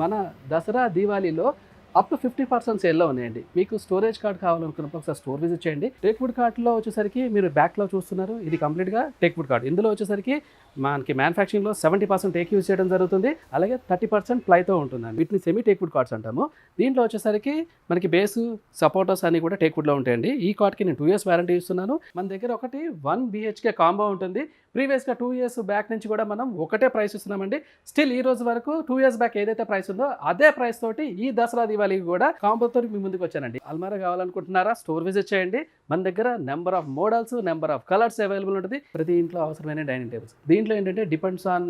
మన దసరా దీవాళీలో up to fifty percent సేల్లో ఉన్నాయండి. మీకు స్టోరేజ్ కార్డ్ కావాలనుకున్నప్పుడు ఒకసారి స్టోర్ విజిట్ చేయండి. టేక్వుడ్ కార్డ్లో వచ్చేసరికి మీరు బ్యాక్లో చూస్తున్నారు. ఇది కంప్లీట్గా టేక్వుడ్ కార్డ్ ఇందులో వచ్చేసరికి మనకి మ్యానుఫ్యాక్చరింగ్లో సెవెంటీ పర్సెంట్ టేక్ యూజ్ చేయడం జరుగుతుంది. అలాగే థర్టీ పర్సెంట్ ప్లైతో ఉంటుందండి. వీటిని సెమీ టేక్వుడ్ కార్డ్స్ అంటాము. దీంట్లో వచ్చేసరికి మనకి బేసు సపోర్టర్స్ అన్ని కూడా టేక్వుడ్లో ఉంటాయండి. ఈ కార్డ్కి నేను టూ ఇయర్స్ వారంటీ ఇస్తున్నాను. మన దగ్గర ఒకటి వన్ బిహెచ్కే కాంబో ఉంటుంది. ప్రీవియస్గా టూ ఇయర్స్ బ్యాక్ నుంచి కూడా మనం ఒకటే ప్రైస్ ఇస్తున్నామండి. స్టిల్ ఈ రోజు వరకు టూ ఇయర్స్ బ్యాక్ ఏదైతే ప్రైస్ ఉందో అదే ప్రైస్ తోటి ఈ దసరా దివాళీకి కూడా కాంబోతో మీ ముందుకు వచ్చానండి. అల్మారా కావాలనుకుంటున్నారా? స్టోర్ విజిట్ చేయండి. మన దగ్గర number of models number of colours available ఉంటుంది. ప్రతి ఇంట్లో అవసరమైన డైనింగ్ టేబుల్స్ దీంట్లో ఏంటంటే డిపెండ్స్ ఆన్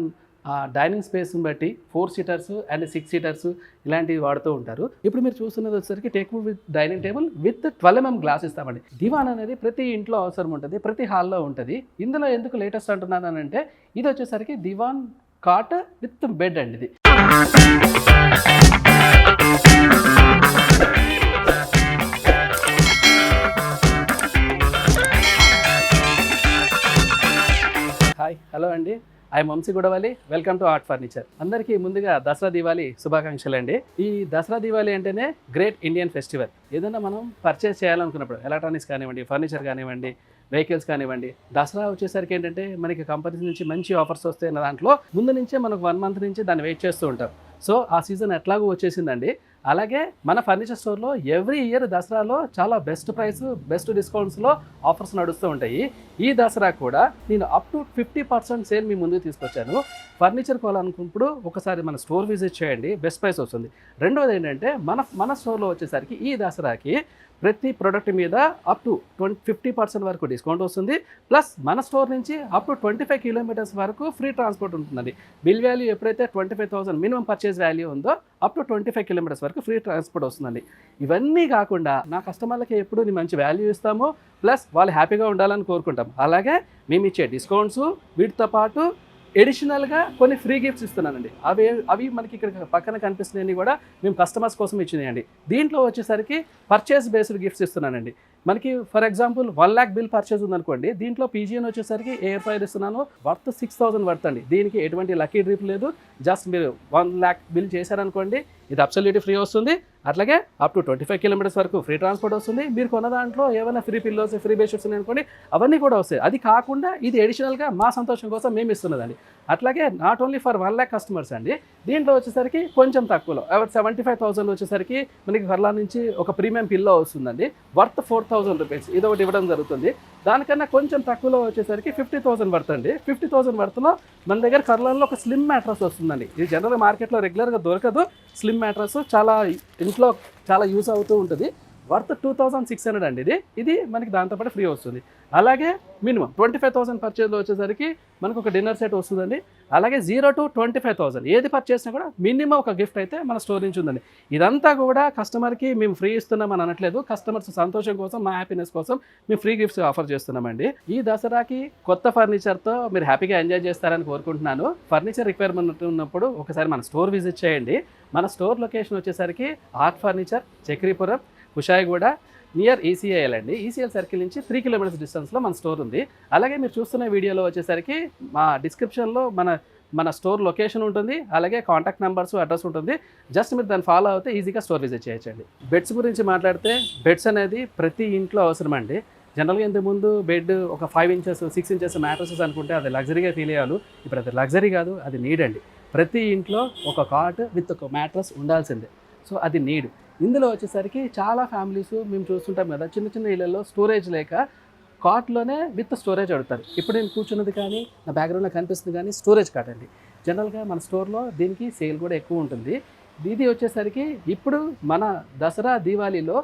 డైనింగ్ స్పేస్ని బట్టి four seaters and six seaters ఇలాంటివి వాడుతూ ఉంటారు. ఇప్పుడు మీరు చూస్తున్నది వచ్చేసరికి teak with dining table with twelve MM glass ఇస్తామండి. దివాన్ అనేది ప్రతి ఇంట్లో అవసరం ఉంటుంది ప్రతి హాల్లో ఉంటుంది. ఇందులో ఎందుకు లేటెస్ట్ అంటున్నాను అంటే ఇది వచ్చేసరికి దివాన్ కాట్ విత్ బెడ్ అండి ఇది. హాయ్ హలో అండి. I Vamsi Gudavali welcome to Art Furniture అందరికీ ముందుగా దసరా దివాళీ శుభాకాంక్షలు అండి ఈ దసరా దివాళీ అంటేనే గ్రేట్ ఇండియన్ ఫెస్టివల్ ఏదైనా మనం పర్చేస్ చేయాలనుకున్నప్పుడు ఎలక్ట్రానిక్స్ కానివ్వండి ఫర్నిచర్ కానివ్వండి వెహికల్స్ కానివ్వండి దసరా వచ్చేసరికి ఏంటంటే మనకి కంపెనీస్ నుంచి మంచి ఆఫర్స్ వస్తాయి దాంట్లో ముందు నుంచే మనకు వన్ మంత్ నుంచి దాన్ని వెయిట్ చేస్తూ ఉంటాం. సో ఆ సీజన్ ఎట్లాగో వచ్చేసిందండి? అలాగే మన ఫర్నిచర్ స్టోర్లో ఎవ్రీ ఇయర్ దసరాలో చాలా బెస్ట్ ప్రైస్ బెస్ట్ డిస్కౌంట్స్లో ఆఫర్స్ నడుస్తూ ఉంటాయి. ఈ దసరా కూడా నేను up to fifty percent sale మీ ముందుకు తీసుకొచ్చాను. ఫర్నిచర్ కొనాలనుకున్నప్పుడు ఒకసారి మన స్టోర్ విజిట్ చేయండి బెస్ట్ ప్రైస్ వస్తుంది. రెండోది ఏంటంటే మన మన స్టోర్లో వచ్చేసరికి ఈ దసరాకి ప్రతి ప్రోడక్ట్ మీద up to twenty fifty percent వరకు డిస్కౌంట్ వస్తుంది. ప్లస్ మన స్టోర్ నుంచి up to twenty five kilometres వరకు ఫ్రీ ట్రాన్స్పోర్ట్ ఉంటుందండి. బిల్ వాల్యూ ఎప్పుడైతే twenty five thousand minimum purchase value ఉందో up to twenty five kilometres వరకు ఫ్రీ ట్రాన్స్పోర్ట్ వస్తుందండి. ఇవన్నీ కాకుండా నా కస్టమర్లకి ఎప్పుడు నేను మంచి వాల్యూ ఇస్తాము ప్లస్ వాళ్ళు హ్యాపీగా ఉండాలని కోరుకుంటాం. అలాగే మేము ఇచ్చే డిస్కౌంట్స్ వీటితో పాటు ఎడిషనల్గా కొన్ని ఫ్రీ గిఫ్ట్స్ ఇస్తున్నానండి. అవి అవి మనకి ఇక్కడ పక్కన కనిపిస్తున్నాయని కూడా మేము కస్టమర్స్ కోసం ఇచ్చినాయండి. దీంట్లో వచ్చేసరికి పర్చేస్ బేస్డ్ గిఫ్ట్స్ ఇస్తున్నానండి. మనకి for example one lakh bill purchase ఉందనుకోండి దీంట్లో పీజీఎన్ వచ్చేసరికి ఎయిర్ ఫైర్ ఇస్తున్నాను వర్త్ సిక్స్ థౌసండ్ వర్త్ అండి దీనికి ఎటువంటి లక్కీ డ్రిప్ లేదు. జస్ట్ మీరు వన్ ల్యాక్ బిల్ చేశారనుకోండి ఇది అబ్సల్యూట్ ఫ్రీ వస్తుంది. అట్లాగే up to twenty five kilometres వరకు ఫ్రీ ట్రాన్స్పోర్ట్ వస్తుంది. మీరు కొన్న దాంట్లో ఏమైనా ఫ్రీ పిల్లోస్ ఫ్రీ బెడ్షీట్స్ అనుకోండి అవన్నీ కూడా వస్తాయి. అది కాకుండా ఇది అడిషనల్గా మా సంతోషం కోసం మేము ఇస్తున్నదండి. అట్లాగే not only for one lakh customers అండి దీంట్లో వచ్చేసరికి కొంచెం తక్కువలో సెవెంటీ ఫైవ్ థౌసండ్ వచ్చేసరికి మనకి కర్లా నుంచి ఒక ప్రీమియం పిల్లో వస్తుందండి. వర్త్ ఫోర్ థౌసండ్ రూపీస్ ఇది ఒకటి ఇవ్వడం జరుగుతుంది. దానికన్నా కొంచెం తక్కువలో వచ్చేసరికి ఫిఫ్టీ థౌసండ్ పడుతుంది ఫిఫ్టీ థౌసండ్ వర్త్లో మన దగ్గర కర్లాన్లో ఒక స్లిమ్ మ్యాట్రస్ వస్తుందండి. ఇది జనరల్ మార్కెట్లో రెగ్యులర్గా దొరకదు. స్లిమ్ మ్యాట్రస్ చాలా ఇంట్లో చాలా యూస్ అవుతూ ఉంటుంది. Worth two thousand six hundred అండి ఇది. ఇది మనకి దాంతోపాటు ఫ్రీ వస్తుంది. అలాగే మినిమం ట్వంటీ ఫైవ్ థౌసండ్ పర్చేజ్లో వచ్చేసరికి మనకు ఒక డిన్నర్ సెట్ వస్తుందండి. అలాగే zero to twenty five thousand ఏది పర్చేసినా కూడా మినిమం ఒక గిఫ్ట్ అయితే మన స్టోర్ నుంచి ఉందండి. ఇదంతా కూడా కస్టమర్కి మేము ఫ్రీ ఇస్తున్నాం అని అనట్లేదు. కస్టమర్స్ సంతోషం కోసం మా హ్యాపీనెస్ కోసం మేము ఫ్రీ గిఫ్ట్స్ ఆఫర్ చేస్తున్నామండి. ఈ దసరాకి కొత్త ఫర్నిచర్తో మీరు హ్యాపీగా ఎంజాయ్ చేస్తారని కోరుకుంటున్నాను. ఫర్నిచర్ రిక్వైర్మెంట్ ఉన్నప్పుడు ఒకసారి మన స్టోర్ విజిట్ చేయండి. మన స్టోర్ లొకేషన్ వచ్చేసరికి Art Furniture Chakripuram Hushaiguda near ECIL అండి. ఈసీఎల్ సర్కిల్ నుంచి త్రీ కిలోమీటర్స్ డిస్టెన్స్లో మన స్టోర్ ఉంది. అలాగే మీరు చూస్తున్న వీడియోలో వచ్చేసరికి మా డిస్క్రిప్షన్లో మన మన స్టోర్ లొకేషన్ ఉంటుంది. అలాగే కాంటాక్ట్ నెంబర్స్ అడ్రస్ ఉంటుంది. జస్ట్ మీరు దాన్ని ఫాలో అవుతే ఈజీగా స్టోర్ విజిట్ చేయొచ్చండి. బెడ్స్ గురించి మాట్లాడితే బెడ్స్ అనేది ప్రతి ఇంట్లో అవసరం అండి జనరల్గా ఇంతకుముందు బెడ్ ఒక five inches six inches mattresses అనుకుంటే అది లగ్జరీగా ఫీల్ అయ్యాలి ఇప్పుడు అది లగ్జరీ కాదు అది నీడ్ అండి. ప్రతి ఇంట్లో ఒక కాట్ విత్ ఒక మ్యాట్రస్ ఉండాల్సిందే. సో అది నీడ్. ఇందులో వచ్చేసరికి చాలా ఫ్యామిలీస్ మేము చూస్తుంటాం కదా చిన్న చిన్న ఇళ్ళల్లో స్టోరేజ్ లేక కాట్లోనే విత్ స్టోరేజ్ అడుగుతారు. ఇప్పుడు నేను కూర్చున్నది కానీ నా బ్యాక్గ్రౌండ్లో కనిపిస్తుంది కానీ స్టోరేజ్ కాట్ అండి. జనరల్గా మన స్టోర్లో దీనికి సేల్ కూడా ఎక్కువ ఉంటుంది. ఇది వచ్చేసరికి ఇప్పుడు మన దసరా దీవాళీలో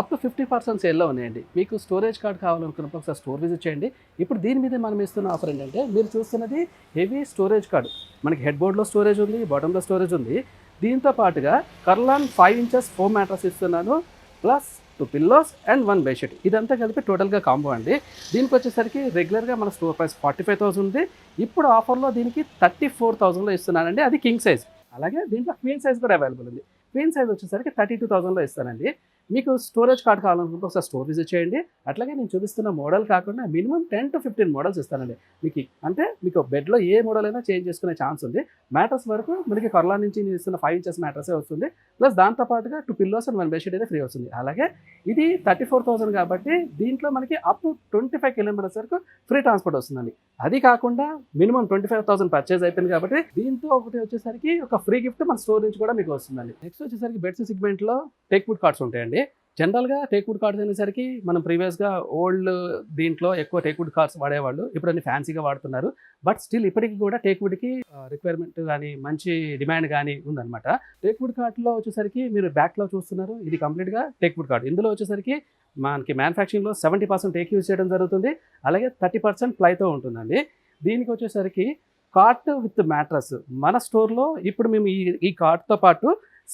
అప్ టు ఫిఫ్టీ పర్సెంట్ సేల్లో ఉన్నాయండి. మీకు స్టోరేజ్ కార్డ్ కావాలనుకున్నప్పుడు ఒకసారి స్టోర్ విజిట్ చేయండి. ఇప్పుడు దీని మీద మనం ఇస్తున్న ఆఫర్ ఏంటంటే మీరు చూస్తున్నది హెవీ స్టోరేజ్ కార్డు మనకి హెడ్ బోర్డ్లో స్టోరేజ్ ఉంది బాటంలో స్టోరేజ్ ఉంది. దీంతో పాటుగా Kurlon five inches four mattress ఇస్తున్నాను plus two pillows and one bedsheet ఇదంతా కలిపి టోటల్గా కాంబో అండి. దీనికి వచ్చేసరికి రెగ్యులర్గా మన store price forty five thousand ఉంది. ఇప్పుడు ఆఫర్లో దీనికి థర్టీ ఫోర్ థౌసండ్లో ఇస్తున్నానండి. అది కింగ్ సైజ్. అలాగే దీంట్లో క్వీన్ సైజ్ కూడా అవైలబుల్ ఉంది. క్వీన్ సైజ్ వచ్చేసరికి థర్టీ టూ థౌసండ్లో ఇస్తానండి. మీకు స్టోరేజ్ కార్డ్ కావాలనుకుంటే ఒకసారి స్టోర్ విజిట్ చేయండి. అట్లాగే నేను చూపిస్తున్న మోడల్ కాకుండా minimum ten to fifteen models ఇస్తానండి. మీకు అంటే మీకు బెడ్లో ఏ మోడల్ అయినా చేంజ్ చేసుకునే ఛాన్స్ ఉంది. మ్యాటర్స్ వరకు మనకి కొరలా నుంచి నేను ఇస్తున్న ఫైవ్ ఇంచెస్ మ్యాటర్సే వస్తుంది. ప్లస్ దాంతో పాటుగా two pillows and one bedsheet అయితే ఫ్రీ వస్తుంది. అలాగే ఇది థర్టీ ఫోర్ థౌసండ్ కాబట్టి దీంట్లో మనకి up to twenty five kilometres వరకు ఫ్రీ ట్రాన్స్పోర్ట్ వస్తుందండి. అది కాకుండా minimum twenty five thousand purchase అయిపోయింది కాబట్టి దీంతో ఒకటి వచ్చేసరికి ఒక ఫ్రీ గిఫ్ట్ మన స్టోర్ నుంచి కూడా మీకు వస్తుందండి. నెక్స్ట్ వచ్చేసరికి బెడ్స్ సెగ్మెంట్లో టేక్ వుడ్ కార్డ్స్ ఉంటాయండి. జనరల్గా టేక్వుడ్ కార్డ్స్ అనేసరికి మనం ప్రీవియస్గా ఓల్డ్ దీంట్లో ఎక్కువ టేక్వుడ్ కార్డ్స్ వాడేవాళ్ళు. ఇప్పుడు అన్ని ఫ్యాన్సీగా వాడుతున్నారు. బట్ స్టిల్ ఇప్పటికి కూడా టేక్వుడ్కి రిక్వైర్మెంట్ కానీ మంచి డిమాండ్ కానీ ఉందన్నమాట. టేక్వుడ్ కార్డ్లో వచ్చేసరికి మీరు బ్యాక్లో చూస్తున్నారు. ఇది కంప్లీట్గా టేక్వుడ్ కార్డ్. ఇందులో వచ్చేసరికి మనకి మ్యానుఫ్యాక్చరింగ్లో సెవెంటీ పర్సెంట్ టేక్ యూజ్ చేయడం జరుగుతుంది. అలాగే థర్టీ పర్సెంట్ ప్లైతో ఉంటుందండి. దీనికి వచ్చేసరికి కార్ట్ విత్ మ్యాట్రస్. మన స్టోర్లో ఇప్పుడు మేము ఈ ఈ కార్ట్తో పాటు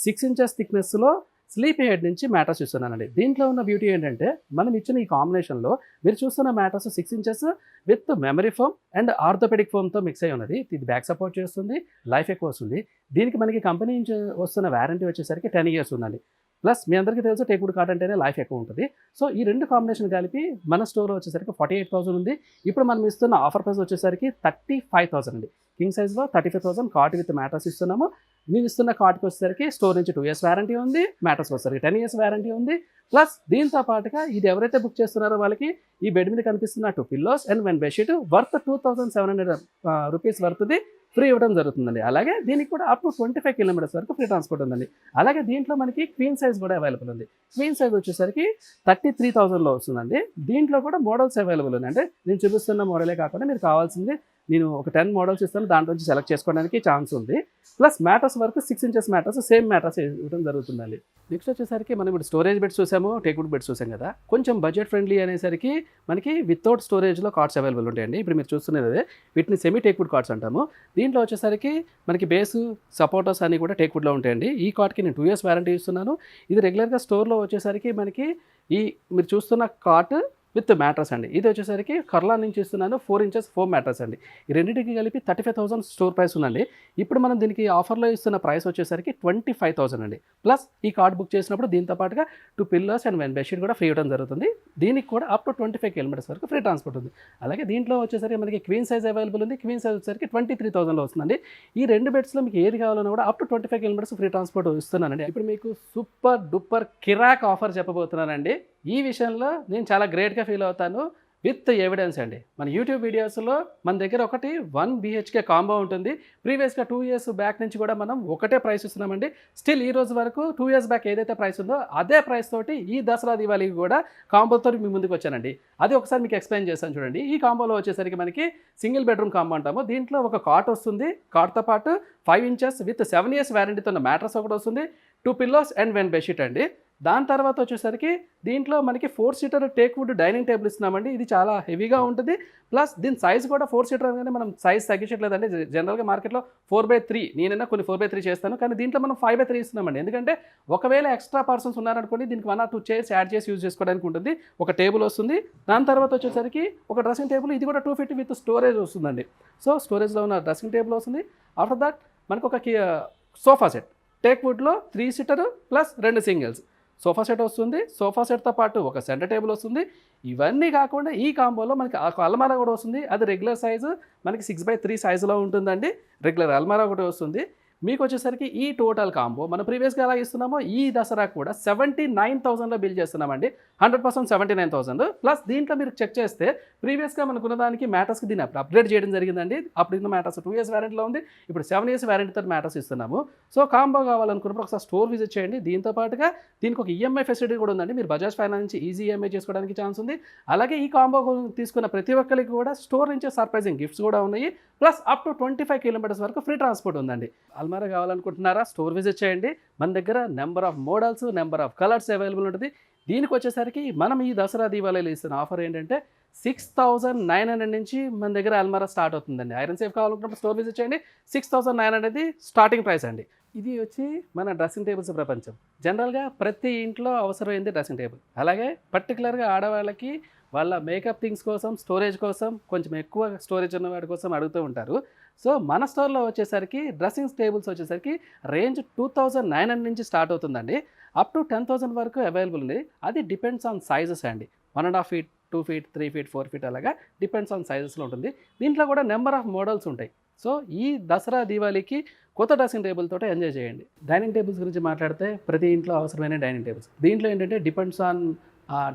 సిక్స్ ఇంచెస్ థిక్నెస్లో స్లీప్ హెడ్ నుంచి మ్యాటర్స్ ఇస్తున్నానండి దీంట్లో ఉన్న బ్యూటీ ఏంటంటే మనం ఇచ్చిన ఈ కాంబినేషన్లో మీరు చూస్తున్న mattress six inches with memory foam and orthopaedic ఫోమ్తో mix అయి ఉన్నది. ఇది బ్యాక్ సపోర్ట్ చేస్తుంది లైఫ్ ఎక్కువ వస్తుంది. దీనికి మనకి కంపెనీ నుంచి వస్తున్న వారంటీ వచ్చేసరికి టెన్ ఇయర్స్ ఉందండి. ప్లస్ మీ అందరికీ తెలుసు టేక్వుడ్ కార్డ్ అంటేనే లైఫ్ ఎక్కువ ఉంటుంది. సో ఈ రెండు కాంబినేషన్ కలిపి మన స్టోర్ వచ్చేసరికి ఫార్టీ ఎయిట్ థౌసండ్ ఉంది. ఇప్పుడు మనం ఇస్తున్న ఆఫర్ ప్రైస్ వచ్చేసరికి థర్టీ ఫైవ్ థౌసండ్ అండి. కింగ్ సైజ్లో thirty five thousand cot with mattress ఇస్తున్నాము. మేము ఇస్తున్న కార్ట్కి వచ్చేసరికి స్టోర్ నుంచి టూ ఇయర్స్ వారంటీ ఉంది. మ్యాటర్స్ వచ్చేసరికి టెన్ ఇయర్స్ వారంటీ ఉంది. ప్లస్ దీంతో పాటుగా ఇది ఎవరైతే బుక్ చేస్తున్నారో వాళ్ళకి ఈ బెడ్ మీద కనిపిస్తున్న two pillows and one bedsheet worth two thousand seven hundred rupees వర్త్ది free ఇవ్వడం జరుగుతుందండి. అలాగే దీనికి కూడా up to twenty five kilometres వరకు ఫ్రీ ట్రాన్స్పోర్ట్ ఉందండి. అలాగే దీంట్లో మనకి క్వీన్ సైజ్ కూడా అవైలబుల్ ఉంది. క్వీన్ సైజ్ వచ్చేసరికి థర్టీ త్రీ థౌసండ్లో వస్తుందండి. దీంట్లో కూడా మోడల్స్ అవైలబుల్ ఉన్నాయి అంటే నేను చూపిస్తున్న మోడలే కాకుండా మీరు కావాల్సింది నేను ఒక టెన్ మోడల్స్ ఇస్తాను దాంట్లో నుంచి సెలెక్ట్ చేసుకోవడానికి ఛాన్స్ ఉంది. ప్లస్ మ్యాటర్స్ వరకు six inches mattress same mattress ఇవ్వడం జరుగుతుందండి. నెక్స్ట్ వచ్చేసరికి మనం ఇప్పుడు స్టోరేజ్ బెడ్స్ చూసాము టేక్వుడ్ బెడ్స్ చూసాం కదా. కొంచెం బడ్జెట్ ఫ్రెండ్లీ అనేసరికి మనకి వితౌట్ స్టోరేజ్లో కార్డ్స్ అవైలబుల్ ఉంటాయండి. ఇప్పుడు మీరు చూస్తున్నది అదే. వీటిని సెమీ టేక్వుడ్ కార్డ్స్ అంటాము. దీంట్లో వచ్చేసరికి మనకి బేస్ సపోర్టర్స్ అన్ని కూడా టేక్వుడ్లో ఉంటాయండి. ఈ కార్డ్కి నేను టూ ఇయర్స్ వారంటీ ఇస్తున్నాను. ఇది రెగ్యులర్గా స్టోర్లో వచ్చేసరికి మనకి ఈ మీరు చూస్తున్న కార్ట్ విత్ మ్యాట్రస్ అండి. ఇది వచ్చేసరికి కర్లా నుంచి ఇస్తున్నాను ఫోర్ ఇంచెస్ ఫోర్ మ్యాట్రస్ అండి. ఈ రెండింటికి కలిపి thirty five thousand store price ఉందండి. ఇప్పుడు మనం దీనికి ఆఫర్లో ఇస్తున్న ప్రైస్ వచ్చేసరికి ట్వంటీ ఫైవ్ థౌసండ్ అండి. ప్లస్ ఈ కార్డ్ బుక్ చేసినప్పుడు దీంతో పాటుగా two pillows and one bedsheet కూడా ఫ్రీ ఇవ్వడం జరుగుతుంది. దీనికి కూడా up to twenty five kilometres వరకు ఫ్రీ ట్రాన్స్పోర్ట్ ఉంది. అలాగే దీంట్లో వచ్చేసరికి మనకి క్వీన్ సైజ్ అవైలబుల్ ఉంది. క్వీన్ సైజ్ వచ్చేసరికి ట్వంటీ త్రీ థౌసండ్లో వస్తుందండి. ఈ రెండు బెడ్స్లో మీకు ఏది కావాలన్నా కూడా up to twenty five kilometres free transport ఇస్తున్నానండి. ఇప్పుడు మీకు సూపర్ డూపర్ కిరాక్ ఆఫర్ చెప్పబోతున్నానండి. ఈ విషయంలో నేను చాలా గ్రేట్గా ఫీల్ అవుతాను విత్ ఎవిడెన్స్ అండి. మన యూట్యూబ్ వీడియోస్లో మన దగ్గర ఒకటి వన్ బీహెచ్కే కాంబో ఉంటుంది. ప్రీవియస్గా టూ ఇయర్స్ బ్యాక్ నుంచి కూడా మనం ఒకటే ప్రైస్ ఇస్తున్నామండి. స్టిల్ ఈ రోజు వరకు టూ ఇయర్స్ బ్యాక్ ఏదైతే ప్రైస్ ఉందో అదే ప్రైస్ తోటి ఈ దసరా దివాళీకి కూడా కాంబోతో మీ ముందుకు వచ్చానండి. అది ఒకసారి మీకు ఎక్స్ప్లెయిన్ చేస్తాను చూడండి. ఈ కాంబోలో వచ్చేసరికి మనకి సింగిల్ బెడ్రూమ్ కాంబో అంటాము. దీంట్లో ఒక కాట్ వస్తుంది. కాట్తో పాటు five inches with seven years వ్యారంటీతో ఉన్న మ్యాట్రస్ ఒకటి వస్తుంది. Two pillows and one bedsheet అండి. దాని తర్వాత వచ్చేసరికి దీంట్లో మనకి four seater teakwood dining table ఇస్తున్నామండి. ఇది చాలా హెవీగా ఉంటుంది. ప్లస్ దీని సైజ్ కూడా ఫోర్ సీటర్ అనగానే మనం సైజ్ తగ్గించట్లేదండి. జనరల్గా మార్కెట్లో ఫోర్ బై త్రీ నేనైనా కొన్ని ఫోర్ బై త్రీ చేస్తాను. కానీ దీంట్లో మనం ఫైవ్ బై త్రీ ఇస్తున్నామండి. ఎందుకంటే ఒకవేళ ఎక్స్ట్రా పర్సన్స్ ఉన్నారనుకోండి దీనికి one or two chairs add చేసి యూజ్ చేసుకోవడానికి ఉంటుంది. ఒక టేబుల్ వస్తుంది. దాని తర్వాత వచ్చేసరికి ఒక డ్రెస్సింగ్ టేబుల్ ఇది కూడా టూ ఫిఫ్టీ విత్ స్టోరేజ్ వస్తుందండి. సో స్టోరేజ్లో ఉన్న డ్రెస్సింగ్ టేబుల్ వస్తుంది. ఆఫ్టర్ దట్ మనకు ఒక సోఫా సెట్ టేక్ వుడ్లో త్రీ సీటర్ ప్లస్ రెండు సింగిల్స్ సోఫా సెట్ వస్తుంది సోఫా సెట్తో పాటు ఒక సెంటర్ టేబుల్ వస్తుంది. ఇవన్నీ కాకుండా ఈ కాంబోలో మనకి ఒక అల్మారా కూడా వస్తుంది. అది రెగ్యులర్ సైజు మనకి సిక్స్ బై త్రీ సైజులో ఉంటుందండి. రెగ్యులర్ అల్మారా ఒకటి వస్తుంది. మీకు వచ్చేసరికి ఈ టోటల్ కాంబో మనం ప్రీవియస్గా ఎలా ఇస్తున్నామో ఈ దసరా కూడా సెవెంటీ నైన్ థౌసండ్లో బిల్ చేస్తున్నామండి. Hundred percent seventy nine thousand plus దీంట్లో మీరు చెక్ చేస్తే ప్రీవియస్గా మనకున్న దానికి మ్యాటర్స్కి దీన్ని అప్పుడు అప్గ్రేడ్ చేయడం జరిగిందండి. అప్పుడు మ్యాటర్స్ టూ ఇయర్స్ వ్యారంటీలో ఉంది. ఇప్పుడు సెవెన్ ఇయర్స్ వ్యారంటీతో మ్యాటర్స్ ఇస్తున్నాము. సో కాంబో కావాలనుకున్నప్పుడు ఒకసారి స్టోర్ విజిట్ చేయండి. దీంతో పాటుగా దీనికి ఒక ఈఎంఐ ఫెసిలిటీ కూడా ఉందండి. మీరు బజాజ్ ఫైనాన్స్ నుంచి ఈజీ ఈఎంఐ చేసుకోవడానికి ఛాన్స్ ఉంది. అలాగే ఈ కాంబో తీసుకున్న ప్రతి ఒక్కరికి కూడా స్టోర్ నుంచి సర్ప్రైజింగ్ గిఫ్ట్స్ కూడా ఉన్నాయి. Plus up to twenty five kilometres వరకు ఫ్రీ ట్రాన్స్పోర్ట్ ఉందండి. అల్మారా కావాలనుకుంటున్నారా స్టోర్ విజిట్ చేయండి. మన దగ్గర number of models number of colours available ఉంటుంది. దీనికి వచ్చేసరికి మనం ఈ దసరా దీవాళీలో ఇస్తున్న ఆఫర్ ఏంటంటే సిక్స్ థౌజండ్ నైన్ హండ్రెడ్ నుంచి మన దగ్గర అల్మారా స్టార్ట్ అవుతుందండి. ఐరన్ సేఫ్ కావాలనుకున్నప్పుడు స్టోర్ విజిట్ చేయండి. Six thousand nine hundred starting price అండి. ఇది వచ్చి మన డ్రెస్సింగ్ టేబుల్స్ ప్రపంచం. జనరల్గా ప్రతి ఇంట్లో అవసరమైంది డ్రెస్సింగ్ టేబుల్ అలాగే పర్టికులర్గా ఆడవాళ్ళకి వాళ్ళ మేకప్ థింగ్స్ కోసం స్టోరేజ్ కోసం కొంచెం ఎక్కువ స్టోరేజ్ ఉన్న వాటి కోసం అడుగుతూ ఉంటారు. సో మన స్టోర్లో వచ్చేసరికి డ్రెస్సింగ్ టేబుల్స్ వచ్చేసరికి range two thousand nine hundred నుంచి స్టార్ట్ అవుతుందండి. అప్ టు టెన్ థౌసండ్ వరకు అవైలబుల్ ఉంది. అది డిపెండ్స్ ఆన్ సైజెస్ అండి. One and half feet two feet three feet four feet అలాగా డిపెండ్స్ ఆన్ సైజెస్లో ఉంటుంది. దీంట్లో కూడా నెంబర్ ఆఫ్ మోడల్స్ ఉంటాయి. సో ఈ దసరా దీవాళీకి కొత్త డ్రెస్సింగ్ టేబుల్ తోటి ఎంజాయ్ చేయండి. డైనింగ్ టేబుల్స్ గురించి మాట్లాడితే ప్రతి ఇంట్లో అవసరమైన డైనింగ్ టేబుల్స్. దీంట్లో ఏంటంటే డిపెండ్స్ ఆన్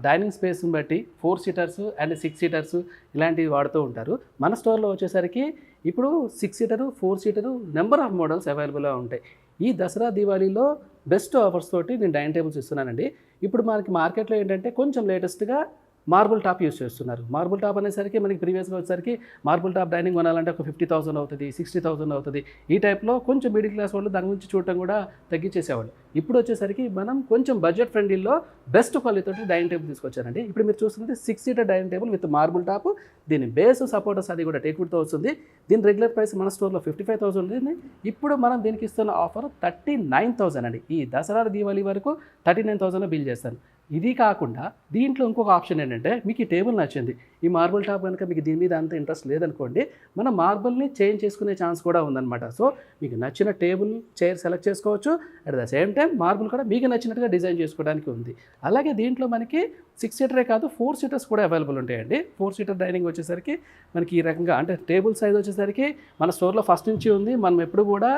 డైనింగ్ స్పేస్ని బట్టి four seaters and six seaters ఇలాంటివి వాడుతూ ఉంటారు. మన స్టోర్లో వచ్చేసరికి ఇప్పుడు six seater four seater number of models అవైలబుల్గా ఉంటాయి. ఈ దసరా దివాళీలో బెస్ట్ ఆఫర్స్ తోటి నేను డైనింగ్ టేబుల్స్ ఇస్తున్నానండి. ఇప్పుడు మనకి మార్కెట్లో ఏంటంటే కొంచెం లేటెస్ట్గా మార్బుల్ టాప్ యూస్ చేస్తున్నారు. మార్బుల్ టాప్ అనేసరికి మనకి ప్రీవియస్గా వచ్చేసరికి మార్బుల్ టాప్ డైనింగ్ కొనాలంటే ఒక ఫిఫ్టీ థౌసండ్ అవుతుంది సిక్స్టీ థౌసండ్ అవుతుంది. ఈ టైప్లో కొంచెం మిడిల్ క్లాస్ వాళ్ళు దాని గురించి చూడటం కూడా తగ్గించేసేవాళ్ళు. ఇప్పుడు వచ్చేసరికి మనం కొంచెం బడ్జెట్ ఫ్రెండ్లీలో బెస్ట్ క్వాలిటీ తోటి డైనింగ్ టేబుల్ తీసుకొచ్చారండి. ఇప్పుడు మీరు చూస్తుంది six seater dining table with marble top దీని బేస్ సపోర్టర్స్ అది కూడా టేక్వుడ్తో వస్తుంది. దీని రెగ్యులర్ ప్రైస్ మన స్టోర్లో ఫిఫ్టీ ఫైవ్ థౌసండ్ ఉంది. ఇప్పుడు మనం దీనికి ఇస్తున్న ఆఫర్ థర్టీ నైన్ థౌసండ్ అండి. ఈ దసరా దీవాళీ వరకు థర్టీ నైన్ థౌసండ్లో బిల్ చేస్తాను. ఇది కాకుండా దీంట్లో ఇంకొక ఆప్షన్ ఏంటంటే మీకు ఈ టేబుల్ నచ్చింది. ఈ మార్బుల్ టాప్ కనుక మీకు దీని మీద అంత ఇంట్రెస్ట్ లేదనుకోండి మనం మార్బుల్ని చేంజ్ చేసుకునే ఛాన్స్ కూడా ఉందన్నమాట. సో మీకు నచ్చిన టేబుల్ చైర్ సెలెక్ట్ చేసుకోవచ్చు. At the same time marble కూడా మీకు నచ్చినట్టుగా డిజైన్ చేసుకోవడానికి ఉంది. అలాగే దీంట్లో మనకి సిక్స్ సీటరే కాదు ఫోర్ సీటర్స్ కూడా అవైలబుల్ ఉంటాయండి. ఫోర్ సీటర్ డైనింగ్ వచ్చేసరికి మనకి ఈ రకంగా అంటే టేబుల్ సైజ్ వచ్చేసరికి మన స్టోర్లో ఫస్ట్ నుంచి ఉంది. మనం ఎప్పుడు కూడా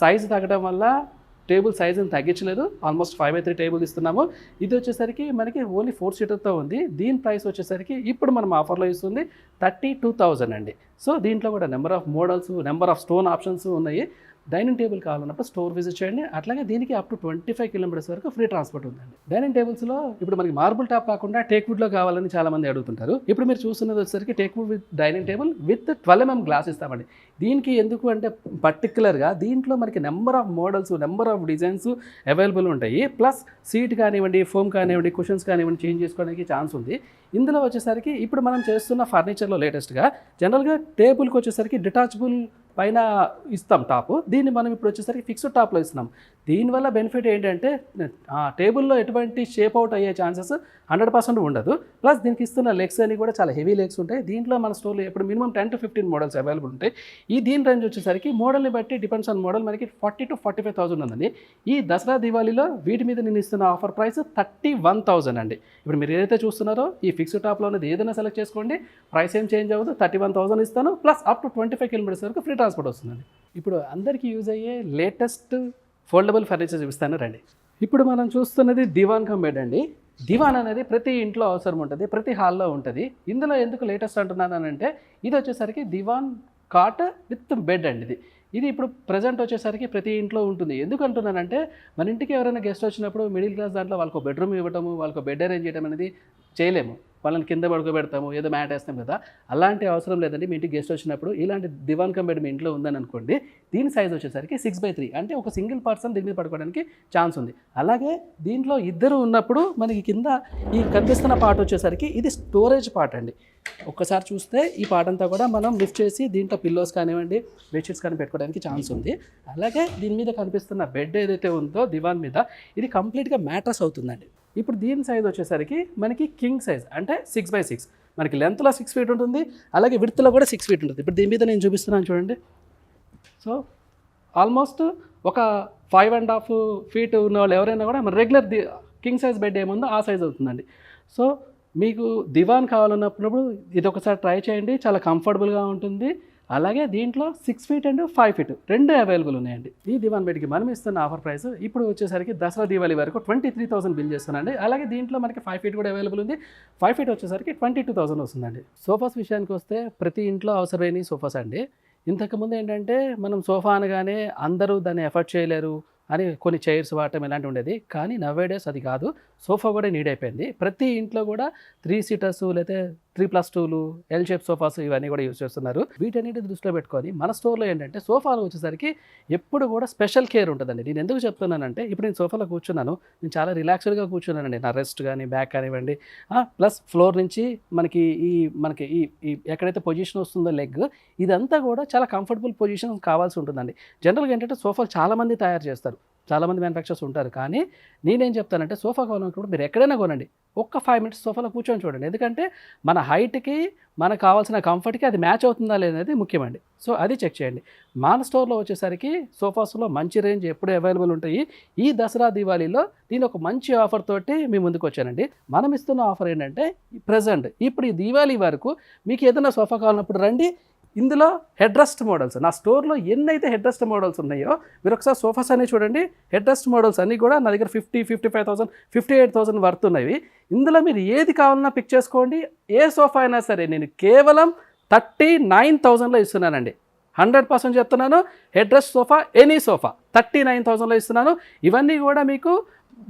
సైజ్ తగ్గడం వల్ల టేబుల్ సైజుని తగ్గించలేదు. Almost five by three table ఇస్తున్నాము. ఇది వచ్చేసరికి మనకి ఓన్లీ ఫోర్ సీటర్తో ఉంది. దీని ప్రైస్ వచ్చేసరికి ఇప్పుడు మనం ఆఫర్లో ఇస్తుంది థర్టీ టూ థౌజండ్ అండి. సో దీంట్లో కూడా number of models number of stone options ఉన్నాయి. డైనింగ్ టేబుల్ కావాలన్నప్పుడు స్టోర్ విజిట్ చేయండి. అట్లాగే దీనికి up to twenty five kilometres వరకు ఫ్రీ ట్రాన్స్పోర్ట్ ఉందండి. డైనింగ్ టేబుల్స్లో ఇప్పుడు మనకి మార్బుల్ టాప్ కాకుండా టేక్ వుడ్లో కావాలని చాలా మంది అడుగుతుంటారు. ఇప్పుడు మీరు చూస్తున్నది వచ్చేసరికి teak wood with dining table with twelve MM glass ఇస్తామండి. దీనికి ఎందుకు అంటే పర్టికులర్గా దీంట్లో మనకి number of models number of designs available ఉంటాయి. ప్లస్ సీట్ కానివ్వండి ఫోమ్ కానివ్వండి కుషన్స్ కానివ్వండి చేంజ్ చేసుకోవడానికి ఛాన్స్ ఉంది. ఇందులో వచ్చేసరికి ఇప్పుడు మనం చేస్తున్న ఫర్నిచర్లో లేటెస్ట్గా జనరల్గా టేబుల్కి వచ్చేసరికి డిటాచబుల్ పైన ఇస్తాం టాప్. దీన్ని మనం ఇప్పుడు వచ్చేసరికి ఫిక్స్డ్ టాప్లో ఇస్తున్నాం. దీనివల్ల బెనిఫిట్ ఏంటంటే ఆ టేబుల్లో ఎటువంటి షేప్ అవుట్ అయ్యే ఛాన్సెస్ హండ్రెడ్ పర్సెంట్ ఉండదు. ప్లస్ దీనికి ఇస్తున్న లెగ్స్ అన్ని కూడా చాలా హెవీ లెగ్స్ ఉంటాయి. దీంట్లో మన స్టోర్లో ఎప్పుడు minimum ten to fifteen models available ఉంటాయి. ఈ దీని రేంజ్ వచ్చేసరికి మోడల్ని బట్టి డిపెండ్స్ ఆన్ మోడల్ మనకి forty to forty five thousand ఉందండి. ఈ దసరా దివాళీలో వీటి మీద నేను ఇస్తున్న offer price thirty one thousand అండి. ఇప్పుడు మీరు ఏదైతే చూస్తున్నారో ఈ ఫిక్స్డ్ టాప్లో ఉన్నది ఏదైనా సెలెక్ట్ చేసుకోండి. ప్రైస్ ఏం చేంజ్ అవ్వదు. థర్టీ వన్ థౌసండ్ ఇస్తాను. Plus up to twenty five kilometres వరకు ఫ్రీ ట్రాన్స్పోర్ట్ వస్తుందండి. ఇప్పుడు అందరికీ యూజ్ అయ్యే లేటెస్ట్ ఫోల్డబుల్ ఫర్నిచర్ చూపిస్తాను రండి. ఇప్పుడు మనం చూస్తున్నది దివాన్ కమ్ బెడ్ అండి దివాన్ అనేది ప్రతి ఇంట్లో అవసరం ఉంటుంది ప్రతి హాల్లో ఉంటుంది. ఇందులో ఎందుకు లేటెస్ట్ అంటున్నాను అంటే ఇది వచ్చేసరికి దివాన్ కాట్ విత్ బెడ్ అండి ఇది. ఇది ఇప్పుడు ప్రజెంట్ వచ్చేసరికి ప్రతి ఇంట్లో ఉంటుంది. ఎందుకు అంటున్నానంటే మన ఇంటికి ఎవరైనా గెస్ట్ వచ్చినప్పుడు మిడిల్ క్లాస్ దాంట్లో వాళ్ళకు బెడ్రూమ్ ఇవ్వటము వాళ్ళకు బెడ్ అరేంజ్ చేయడం అనేది చేయలేము. వాళ్ళని కింద పడుకోబెడతాము ఏదో మ్యాట్ వేస్తాం కదా. అలాంటి అవసరం లేదండి. మీ ఇంటికి గెస్ట్ వచ్చినప్పుడు ఇలాంటి దివాన్ కమ్ బెడ్ మీ ఇంట్లో ఉందని అనుకోండి దీని సైజ్ వచ్చేసరికి సిక్స్ బై త్రీ అంటే ఒక సింగిల్ పర్సన్ దీని మీద పడుకోవడానికి ఛాన్స్ ఉంది. అలాగే దీంట్లో ఇద్దరు ఉన్నప్పుడు మనకి కింద ఈ కనిపిస్తున్న పార్ట్ వచ్చేసరికి ఇది స్టోరేజ్ పార్ట్ అండి. ఒక్కసారి చూస్తే ఈ పార్ట్ అంతా కూడా మనం లిఫ్ట్ చేసి దీంట్లో పిల్లోస్ కానివ్వండి బెడ్షీట్స్ కానీ పెట్టుకోవడానికి ఛాన్స్ ఉంది. అలాగే దీని మీద కనిపిస్తున్న బెడ్ ఏదైతే ఉందో దివాన్ మీద ఇది కంప్లీట్గా మ్యాట్రస్ అవుతుందండి. ఇప్పుడు దీని సైజ్ వచ్చేసరికి మనకి కింగ్ సైజ్ అంటే సిక్స్ బై సిక్స్ మనకి లెంత్లో సిక్స్ ఫీట్ ఉంటుంది అలాగే విడ్త్లో కూడా సిక్స్ ఫీట్ ఉంటుంది. ఇప్పుడు దీని మీద నేను చూపిస్తున్నాను చూడండి. సో ఆల్మోస్ట్ ఒక ఫైవ్ అండ్ హాఫ్ ఫీట్ ఉన్న వాళ్ళు ఎవరైనా కూడా మన regular the king size bed ఏముందో ఆ సైజ్ అవుతుందండి. సో మీకు దివాన్ కావాలన్నప్పుడు ఇది ఒకసారి ట్రై చేయండి చాలా కంఫర్టబుల్గా ఉంటుంది. అలాగే దీంట్లో six feet and five feet రెండు అవైలబుల్ ఉన్నాయండి. ఈ దివాన్ బెడ్కి మనం ఇస్తున్న ఆఫర్ ప్రైస్ ఇప్పుడు వచ్చేసరికి దసరా దీవాళి వరకు ట్వంటీ త్రీ థౌసండ్ బిల్ చేస్తున్నాండి అలాగే దీంట్లో మనకి ఫైవ్ ఫీట్ కూడా అవైలబుల్ ఉంది. ఫైవ్ ఫీట్ వచ్చేసరికి ట్వంటీ టూ థౌసండ్ వస్తుందండి. సోఫాస్ విషయానికి వస్తే ప్రతి ఇంట్లో అవసరమైన సోఫాస్ అండి. ఇంతకుముందు ఏంటంటే మనం సోఫా అనగానే అందరూ దాన్ని ఎఫర్ట్ చేయలేరు అని కొన్ని చైర్స్ వాడటం ఇలాంటివి ఉండేది. కానీ నవ్వేడేస్ అది కాదు. సోఫా కూడా నీడ్ అయిపోయింది. ప్రతి ఇంట్లో కూడా త్రీ సీటర్స్ లేకపోతే త్రీ ప్లస్ టూలు ఎల్ షేప్ సోఫాస్ ఇవన్నీ కూడా యూజ్ చేస్తున్నారు. వీటన్నిటి దృష్టిలో పెట్టుకొని మన స్టోర్లో ఏంటంటే సోఫాలు వచ్చేసరికి ఎప్పుడు కూడా స్పెషల్ కేర్ ఉంటుందండి. నేను ఎందుకు చెప్తున్నానంటే ఇప్పుడు నేను సోఫాలో కూర్చున్నాను. నేను చాలా రిలాక్స్డ్గా కూర్చున్నానండి. నా రెస్ట్ కానీ బ్యాక్ కానివ్వండి. ప్లస్ ఫ్లోర్ నుంచి మనకి ఈ మనకి ఈ ఈ ఎక్కడైతే పొజిషన్ వస్తుందో లెగ్ ఇదంతా కూడా చాలా కంఫర్టబుల్ పొజిషన్ కావాల్సి ఉంటుందండి. జనరల్గా ఏంటంటే సోఫాలు చాలామంది తయారు చేస్తారు. చాలామంది మ్యానుఫ్యాక్చర్స్ ఉంటారు. కానీ నేనేం చెప్తానంటే సోఫా కొనున్నప్పుడు మీరు ఎక్కడైనా కొనండి. ఒక్క ఫైవ్ మినిట్స్ సోఫాలో కూర్చొని చూడండి. ఎందుకంటే మన హైట్కి మనకు కావాల్సిన కంఫర్ట్కి అది మ్యాచ్ అవుతుందా లేదనేది ముఖ్యమండి. సో అది చెక్ చేయండి. మన స్టోర్లో వచ్చేసరికి సోఫాస్లో మంచి రేంజ్ ఎప్పుడు అవైలబుల్ ఉంటాయి. ఈ దసరా దివాళీలో దీని ఒక మంచి ఆఫర్ తోటి మీ ముందుకు వచ్చానండి. మనం ఇస్తున్న ఆఫర్ ఏంటంటే ప్రజెంట్ ఇప్పుడు ఈ దివాళీ వరకు మీకు ఏదైనా సోఫా కావాలన్నప్పుడు రండి. ఇందులో హెడ్రస్ట్ మోడల్స్. నా స్టోర్లో ఎన్నైతే అయితే హెడ్రస్ట్ మోడల్స్ ఉన్నాయో మీరు ఒకసారి సోఫాస్ అనేవి చూడండి. హెడ్రస్ట్ మోడల్స్ అన్నీ కూడా నా దగ్గర fifty fifty five thousand fifty eight thousand worth ఉన్నవి. ఇందులో మీరు ఏది కావాలన్నా పిక్ చేసుకోండి. ఏ సోఫా అయినా సరే నేను కేవలం థర్టీ నైన్ థౌసండ్లో ఇస్తున్నానండి. హండ్రెడ్ పర్సెంట్ చెప్తున్నాను. Headrest sofa any sofa thirty nine థౌసండ్లో ఇస్తున్నాను. ఇవన్నీ కూడా మీకు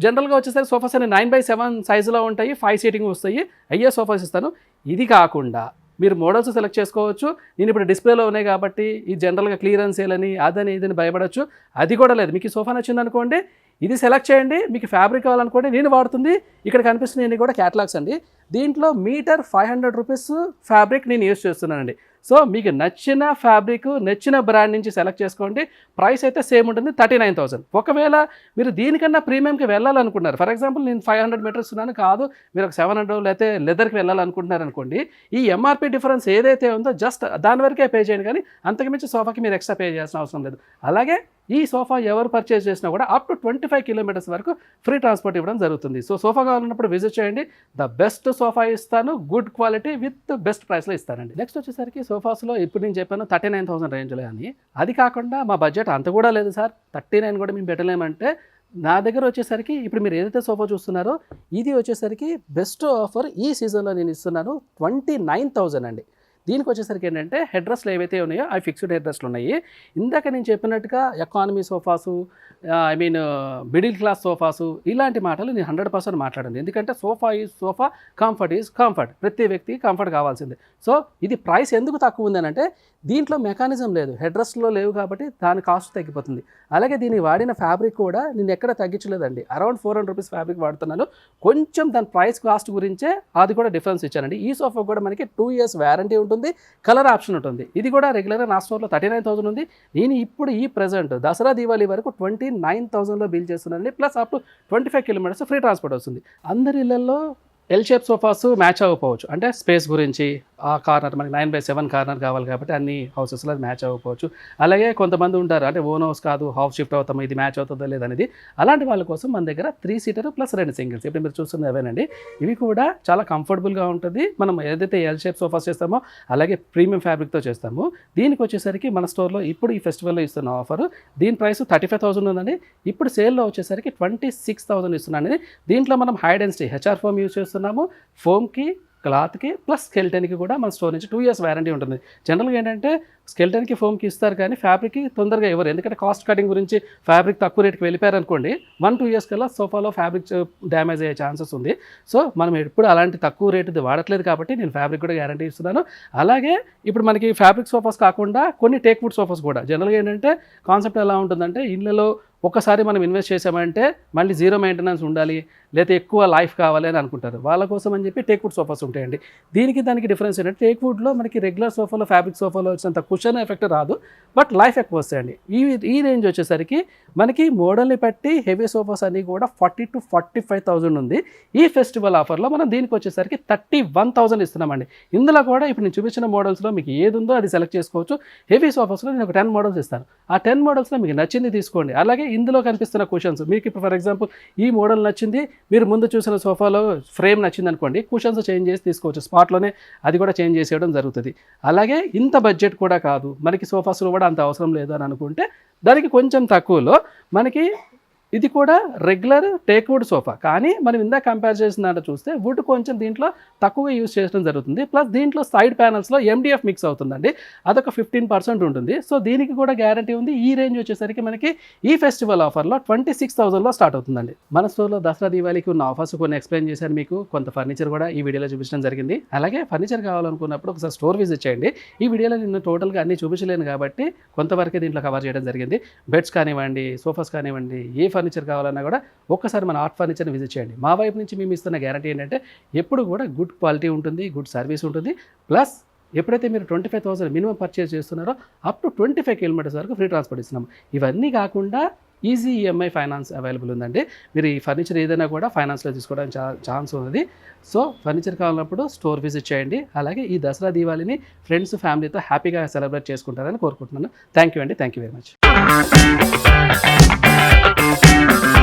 జనరల్గా వచ్చేసరికి సోఫాస్ అన్ని నైన్ బై సెవెన్ సైజులో ఉంటాయి. ఫైవ్ సీటింగ్ వస్తాయి. అయ్యే సోఫాస్ ఇస్తాను. ఇది కాకుండా మీరు మోడల్స్ సెలెక్ట్ చేసుకోవచ్చు. నేను ఇప్పుడు డిస్ప్లేలో ఉన్నాయి కాబట్టి ఈ జనరల్గా క్లియరెన్స్ ఏలని అదని ఇదని భయపడచ్చు. అది కూడా లేదు. మీకు ఈ సోఫా నచ్చింది అనుకోండి ఇది సెలెక్ట్ చేయండి. మీకు ఫ్యాబ్రిక్ కావాలనుకోండి నేను వాడుతుంది. ఇక్కడ కనిపిస్తున్నాయి కూడా క్యాటలాగ్స్ అండి. దీంట్లో metre five hundred rupees fabric నేను యూస్ చేస్తున్నానండి. సో మీకు నచ్చిన ఫ్యాబ్రిక్ నచ్చిన బ్రాండ్ నుంచి సెలెక్ట్ చేసుకోండి. ప్రైస్ అయితే సేమ్ ఉంటుంది థర్టీ నైన్ థౌసండ్ ఒకవేళ మీరు దీనికన్నా ప్రీమియంకి వెళ్ళాలనుకుంటున్నారు ఫర్ ఎగ్జాంపుల్ నేను ఫైవ్ హండ్రెడ్ మీటర్స్ ఉన్నాను కాదు మీరు ఒక సెవెన్ హండ్రెడ్ లేకపోతే లెదర్కి వెళ్ళాలనుకుంటున్నారు అనుకోండి ఈ ఎంఆర్పి డిఫరెన్స్ ఏదైతే ఉందో జస్ట్ దాని వరకే పే చేయండి కానీ అంతకుమించి సోఫాకి మీరు ఎక్స్ట్రా పే చేయాల్సిన అవసరం లేదు. అలాగే ఈ సోఫా ఎవరు పర్చేస్ చేసినా కూడా up to twenty five kilometres వరకు ఫ్రీ ట్రాన్స్పోర్ట్ ఇవ్వడం జరుగుతుంది. సో సోఫా కావాలన్నప్పుడు విజిట్ చేయండి. ద బెస్ట్ సోఫా ఇస్తాను. గుడ్ క్వాలిటీ విత్ బెస్ట్ ప్రైస్లో ఇస్తానండి. నెక్స్ట్ వచ్చేసరికి సోఫాస్లో ఇప్పుడు నేను చెప్పాను థర్టీ నైన్ థౌసండ్ రేంజ్లో అని. అది కాకుండా మా బడ్జెట్ అంత కూడా లేదు సార్. థర్టీ నైన్ కూడా మేము పెట్టలేమంటే నా దగ్గర వచ్చేసరికి ఇప్పుడు మీరు ఏదైతే సోఫా చూస్తున్నారో ఇది వచ్చేసరికి బెస్ట్ ఆఫర్ ఈ సీజన్లో నేను ఇస్తున్నాను ట్వంటీ నైన్ థౌజండ్ అండి. దీనికి వచ్చేసరికి ఏంటంటే హెడ్రస్లు ఏవైతే ఉన్నాయో అవి ఫిక్స్డ్ హెడ్రస్లు ఉన్నాయి. ఇందాక నేను చెప్పినట్టుగా economy sofas I mean middle class sofas ఇలాంటి మాటలు నేను హండ్రెడ్ పర్సెంట్ మాట్లాడింది ఎందుకంటే sofa is sofa comfort is comfort ప్రతి వ్యక్తికి కంఫర్ట్ కావాల్సిందే. సో ఇది ప్రైస్ ఎందుకు తక్కువ ఉంది అంటే దీంట్లో మెకానిజం లేదు. హెడ్రస్లో లేవు కాబట్టి దాని కాస్ట్ తగ్గిపోతుంది. అలాగే దీన్ని వాడిన ఫ్యాబ్రిక్ కూడా నేను ఎక్కడ తగ్గించలేదండి. Around four hundred rupees fabric వాడుతున్నాను. కొంచెం దాని ప్రైస్ కాస్ట్ గురించే అది కూడా డిఫరెన్స్ ఇచ్చానండి. ఈ సోఫా కూడా మనకి టూ ఇయర్స్ వ్యారంటీ ఉంటుంది. కలర్ ఆప్షన్ ఉంటుంది. ఇది కూడా రెగ్యులర్గా నా స్టోర్లో థర్టీ నైన్ థౌసండ్ ఉంది. నేను ఇప్పుడు ఈ ప్రజెంట్ దసరా దీవాళీ వరకు ట్వంటీ నైన్ థౌసండ్లో బిల్ చేస్తున్నానండి. Plus up to twenty five kilometres free transport వస్తుంది. అందరి ఇళ్ళలో ఎల్ షేప్ సోఫాస్ మ్యాచ్ అవ్వకపోవచ్చు. అంటే స్పేస్ గురించి ఆ కార్నర్ మనకి నైన్ బై సెవెన్ కార్నర్ కావాలి కాబట్టి అన్ని హౌసెస్లో అది మ్యాచ్ అవ్వకపోవచ్చు. అలాగే కొంతమంది ఉంటారు అంటే ఓన్ హౌస్ కాదు హౌస్ షిఫ్ట్ అవుతాము ఇది మ్యాచ్ అవుతుందో లేదనేది అలాంటి వాళ్ళ కోసం మన దగ్గర త్రీ సీటర్ ప్లస్ రెండు సింగిల్స్ ఇప్పుడు మీరు చూస్తుంది అవేనండి. ఇవి కూడా చాలా కంఫర్టబుల్గా ఉంటుంది. మనం ఏదైతే ఎల్ షేప్ సోఫాస్ చేస్తామో అలాగే ప్రీమియం ఫ్యాబ్రిక్తో చేస్తాము. దీనికి వచ్చేసరికి మన స్టోర్లో ఇప్పుడు ఈ ఫెస్టివల్లో ఇస్తున్న ఆఫర్ దీని ప్రైస్ థర్టీ ఫైవ్ థౌసండ్ ఉందండి. ఇప్పుడు సేల్లో వచ్చేసరికి ట్వంటీ సిక్స్ థౌసండ్ ఇస్తున్నాను దీంట్లో మనం high density HR foam use ఇస్తున్నాము ఫోమ్కి క్లాత్కి ప్లస్ స్కెల్టన్కి కూడా మన స్టోర్ నుంచి టూ ఇయర్స్ వారంటీ ఉంటుంది. జనరల్గా ఏంటంటే స్కెల్టన్కి ఫోమ్కి ఇస్తారు కానీ ఫ్యాబ్రిక్కి తొందరగా ఇవ్వరు. ఎందుకంటే కాస్ట్ కటింగ్ గురించి ఫ్యాబ్రిక్ తక్కువ రేట్కి వెళ్ళిపోయారు అనుకోండి వన్ టూ ఇయర్స్ కల్లా సోఫాలో ఫ్యాబ్రిక్ డ్యామేజ్ అయ్యే ఛాన్సెస్ ఉంది. సో మనం ఎప్పుడు అలాంటి తక్కువ రేటుది వాడట్లేదు కాబట్టి నేను ఫ్యాబ్రిక్ కూడా గ్యారంటీ ఇస్తున్నాను. అలాగే ఇప్పుడు మనకి ఫ్యాబ్రిక్ సోఫాస్ కాకుండా కొన్ని టేక్ వుడ్ సోఫాస్ కూడా. జనరల్గా ఏంటంటే కాన్సెప్ట్ ఎలా ఉంటుందంటే ఇళ్ళలో ఒకసారి మనం ఇన్వెస్ట్ చేసామంటే మళ్ళీ జీరో మెయింటెనెన్స్ ఉండాలి లేకపోతే ఎక్కువ లైఫ్ కావాలి అని అనుకుంటారు. వాళ్ళ కోసం అని చెప్పి టేక్ వుడ్ సోఫాస్ ఉంటాయండి. దీనికి దానికి డిఫరెన్స్ ఏంటంటే టేక్ వుడ్లో మనకి రెగ్యులర్ సోఫాలో ఫ్యాబ్రిక్ సోఫాలో వచ్చినంత కుషన్ ఎఫెక్ట్ రాదు బట్ లైఫ్ ఎక్కువ వస్తాయండి. ఈ ఈ రేంజ్ వచ్చేసరికి మనకి మోడల్ని బట్టి హెవీ సోఫాస్ అన్నీ కూడా forty to forty five thousand ఉంది. ఈ ఫెస్టివల్ ఆఫర్లో మనం దీనికి వచ్చేసరికి థర్టీ వన్ థౌసండ్ ఇస్తున్నామండి. ఇందులో కూడా ఇప్పుడు నేను చూపించిన మోడల్స్లో మీకు ఏది ఉందో అది సెలెక్ట్ చేసుకోవచ్చు. హెవీ సోఫాస్లో నేను ఒక టెన్ మోడల్స్ ఇస్తాను. ఆ టెన్ మోడల్స్లో మీకు నచ్చింది తీసుకోండి. అలాగే ఇందులో కనిపిస్తున్న కుషన్స్ మీకు ఇప్పుడు ఫర్ ఎగ్జాంపుల్ ఈ మోడల్ నచ్చింది మీరు ముందు చూసిన సోఫాలో ఫ్రేమ్ నచ్చింది అనుకోండి కుషన్స్ చేంజ్ చేసి తీసుకోవచ్చు. స్పాట్లోనే అది కూడా చేంజ్ చేసేయడం జరుగుతుంది. అలాగే ఇంత బడ్జెట్ కూడా కాదు. మనకి సోఫాస్లో కూడా అంత అవసరం లేదు అని అనుకుంటే దానికి కొంచెం తక్కువలో మనకి ఇది కూడా రెగ్యులర్ టేక్ వుడ్ సోఫా కానీ మనం ఇందాక కంపేర్ చేసిన దాంట్లో చూస్తే వుడ్ కొంచెం దీంట్లో తక్కువగా యూజ్ చేయడం జరుగుతుంది. ప్లస్ దీంట్లో సైడ్ ప్యానల్స్లో ఎండిఎఫ్ మిక్స్ అవుతుందండి. అదొక ఫిఫ్టీన్ పర్సెంట్ ఉంటుంది. సో దీనికి కూడా గ్యారంటీ ఉంది. ఈ రేంజ్ వచ్చేసరికి మనకి ఈ ఫెస్టివల్ ఆఫర్లో ట్వంటీ సిక్స్ థౌసండ్లో స్టార్ట్ అవుతుందండి. మన స్టోర్లో దసరా దీవాళికి ఉన్న ఆఫర్స్ కొన్ని ఎక్స్ప్లెయిన్ చేశాను మీకు. కొంత ఫర్నిచర్ కూడా ఈ వీడియోలో చూపించడం జరిగింది. అలాగే ఫర్నిచర్ కావాలనుకున్నప్పుడు ఒకసారి స్టోర్ విజిట్ చేయండి. ఈ వీడియోలో నేను టోటల్గా అన్ని చూపించలేను కాబట్టి కొంతవరకే దీంట్లో కవర్ చేయడం జరిగింది. బెడ్స్ కానివ్వండి సోఫాస్ కానివ్వండి ఏ ఫర్నిచర్ కావాలన్నా కూడా ఒక్కసారి మన ఆర్ట్ ఫర్నిచర్ని విజిట్ చేయండి. మా వైపు నుంచి మేము ఇస్తున్న గ్యారంటీ ఏంటంటే ఎప్పుడు కూడా గుడ్ క్వాలిటీ ఉంటుంది గుడ్ సర్వీస్ ఉంటుంది. ప్లస్ ఎప్పుడైతే మీరు twenty five thousand minimum purchase చేస్తున్నారో up to twenty five kilometres వరకు ఫ్రీ ట్రాన్స్పోర్ట్ ఇస్తున్నాము ఇవన్నీ కాకుండా ఈజీ ఈఎంఐ ఫైనాన్స్ అవైలబుల్ ఉందండి. మీరు ఈ ఫర్నిచర్ ఏదైనా కూడా ఫైనాన్స్లో తీసుకోవడానికి ఛాన్స్ ఉంది సో ఫర్నిచర్ కావాలన్నప్పుడు స్టోర్ విజిట్ చేయండి. అలాగే ఈ దసరా దీవాళిని ఫ్రెండ్స్ ఫ్యామిలీతో హ్యాపీగా సెలబ్రేట్ చేసుకుంటారని కోరుకుంటున్నాను. థ్యాంక్ యూ అండి. Thank you very much. Thank you.